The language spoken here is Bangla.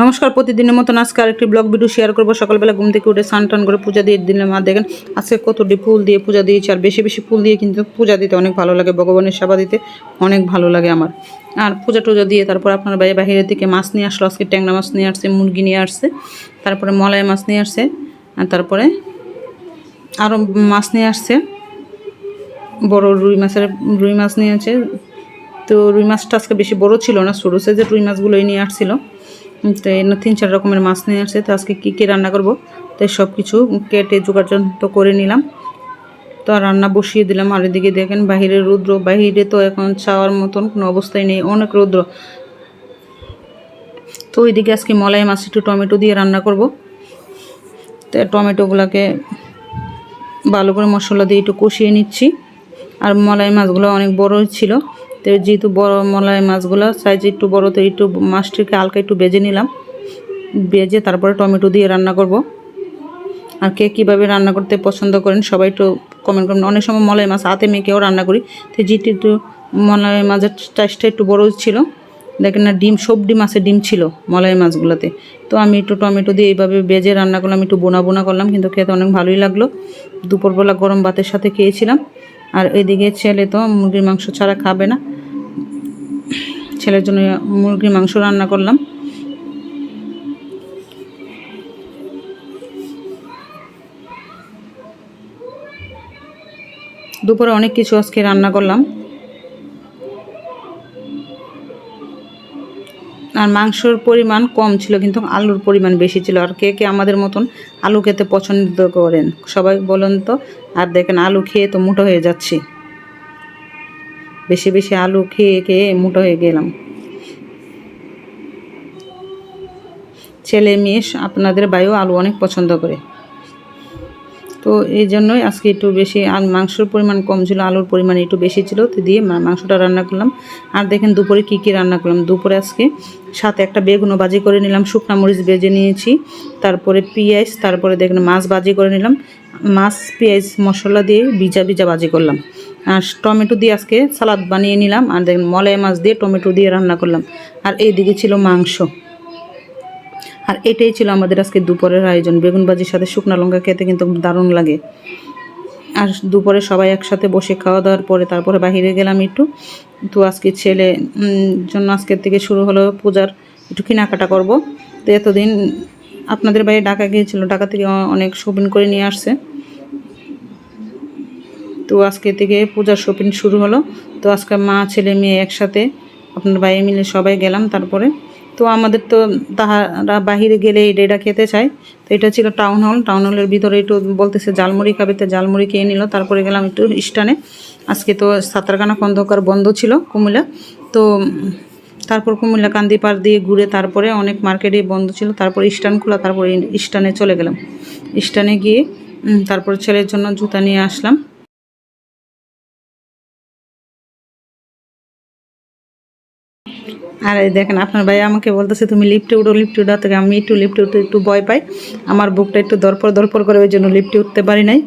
নমস্কার, প্রতিদিনের মতন আজকে আরেকটি ব্লগ ভিডিও শেয়ার করব। সকালবেলা ঘুম থেকে উঠে স্নান টান করে পূজা দিয়ে দিলাম। আর দেখেন, আজকে কতটি ফুল দিয়ে পূজা দিয়েছি। আর বেশি বেশি ফুল দিয়ে কিন্তু পূজা দিতে অনেক ভালো লাগে। ভগবানের সেবা দিতে অনেক ভালো লাগে আমার। আর পূজা টুজা দিয়ে তারপর আপনার বাইরে বাহিরের দিকে মাছ নিয়ে আসলো। আজকে ট্যাংরা মাছ নিয়ে আসছে, মুরগি নিয়ে আসছে, তারপরে মলাই মাছ নিয়ে আসছে, আর তারপরে আরও মাছ নিয়ে আসছে। বড় রুই মাছের, রুই মাছ নিয়ে আছে তো রুই মাছটা আজকে বেশি বড় ছিল না, ছোটো সাইজের রুই মাছগুলোই নিয়ে আসছিল। তো এর তিন চার রকমের মাছ নিয়ে আসছে, তো আজকে কী কী রান্না করব? তাই সব কিছু কেটে জোগাড় তো করে নিলাম। তো রান্না বসিয়ে দিলাম, আর এদিকে দেখেন বাহিরে রৌদ্র, বাহিরে তো এখন চাওয়ার মতন কোনো অবস্থায় নেই, অনেক রৌদ্র। তো ওইদিকে আজকে মলাই মাছ, একটু টমেটো দিয়ে রান্না করব। তো টমেটোগুলোকে ভালো করে মশলা দিয়ে একটু কষিয়ে নিচ্ছি। আর মলাই মাছগুলো অনেক বড় ছিল তো যেহেতু বড় মলাই মাছগুলো সাইজ একটু বড়, তো একটু মাছটিকে হালকা একটু বেজে নিলাম। বেজে তারপরে টমেটো দিয়ে রান্না করব। আর কে কীভাবে রান্না করতে পছন্দ করেন সবাই একটু কমেন্ট করবেন। অনেক সময় মলাই মাছ, হাতে মেখেও রান্না করি। তো যেটি একটু মলাই মাছের চাষটা একটু বড় ছিল, দেখেন না, ডিম সব ডিম আছে ডিম ছিল মলাই মাছগুলোতে। তো আমি একটু টমেটো দিয়ে এইভাবে বেজে রান্না করলাম, একটু বোনা বোনা করলাম, কিন্তু খেতে অনেক ভালোই লাগল। দুপুরবেলা গরম ভাতের সাথে খেয়েছিলাম। আর এদিকে ছেলে তো মুরগির মাংস ছাড়া খাবে না। ছেলের জন্য মুরগির মাংস রান্না করলাম। দুপুরে অনেক কিছু আজকে রান্না করলাম। আর মাংসর পরিমাণ কম ছিল, কিন্তু আলুর পরিমাণ বেশি ছিল। আর কে কে আমাদের মতন আলু খেতে পছন্দ করেন, সবাই বলেন তো। আর দেখেন, আলু খেয়ে তো মোটো হয়ে যাচ্ছি। বেশি বেশি আলু খেয়ে খেয়ে মোটো হয়ে গেলাম। ছেলে মেয়ে আপনাদের বাইও আলু অনেক পছন্দ করে। তো এই জন্যই আজকে একটু বেশি আর মাংসর পরিমাণ কম ছিল, আলুর পরিমাণ একটু বেশি ছিল, তো দিয়ে মাংসটা রান্না করলাম। আর দেখেন দুপুরে কী কী রান্না করলাম। দুপুরে আজকে সাথে একটা বেগুনও বাজি করে নিলাম, শুকনা মরিচ বেজে নিয়েছি, তারপরে পেঁয়াজ, তারপরে দেখেন মাছ বাজি করে নিলাম। মাছ, পেঁয়াজ, মশলা দিয়ে ভিজা ভিজা বাজি করলাম। আর টমেটো দিয়ে আজকে সালাদ বানিয়ে নিলাম, আর দেখেন মলাই মাছ দিয়ে টমেটো দিয়ে রান্না করলাম। আর এইদিকে ছিল মাংস। আর এটাই ছিল আমাদের আজকে দুপুরের আয়োজন। বেগুন ভাজির সাথে শুকনো লঙ্কা খেতে কিন্তু দারুণ লাগে। আর দুপুরে সবাই একসাথে বসে খাওয়া দাওয়ার পরে তারপরে বাহিরে গেলাম একটু। তো আজকে ছেলে জন্য আজকের থেকে শুরু হলো পূজার একটু কেনাকাটা করব। তো এতদিন আপনাদের বাইরে ঢাকা গিয়েছিল, ঢাকা থেকে অনেক শপিং করে নিয়ে আসছে। তো আজকে থেকে পূজার শপিং শুরু হলো। তো আজকে মা, ছেলে, মেয়ে একসাথে আপনার বাইরে মিলে সবাই গেলাম তারপরে। তো আমাদের তো তাহারা বাহিরে গেলে এই এটা খেতে চায়। তো এটা ছিল টাউন হল টাউন হলের ভিতরে একটু বলতেছে জালমুড়ি খাবে। তো জালমুড়ি খেয়ে নিল। তারপরে গেলাম একটু স্টানে আজকে তো সাঁতারখানা খন্দকার বন্ধ ছিল কুমিল্লা। তো তারপর কুমিল্লা কান্দি পার দিয়ে ঘুরে তারপরে অনেক মার্কেটে বন্ধ ছিল। তারপর স্টান খোলা, তারপরে স্টানে চলে গেলাম। স্টানে গিয়ে তারপর ছেলের জন্য জুতা নিয়ে আসলাম। আর এই দেখেন, আপনার ভাই আমাকে বলতেছে, তুমি লিফটে উঠো লিফটে উঠার থেকে আমি একটু লিফটে উঠতে একটু ভয় পাই। আমার বুকটা একটু দরপর দরপর করে, ওই জন্য লিফটে উঠতে পারি নাই।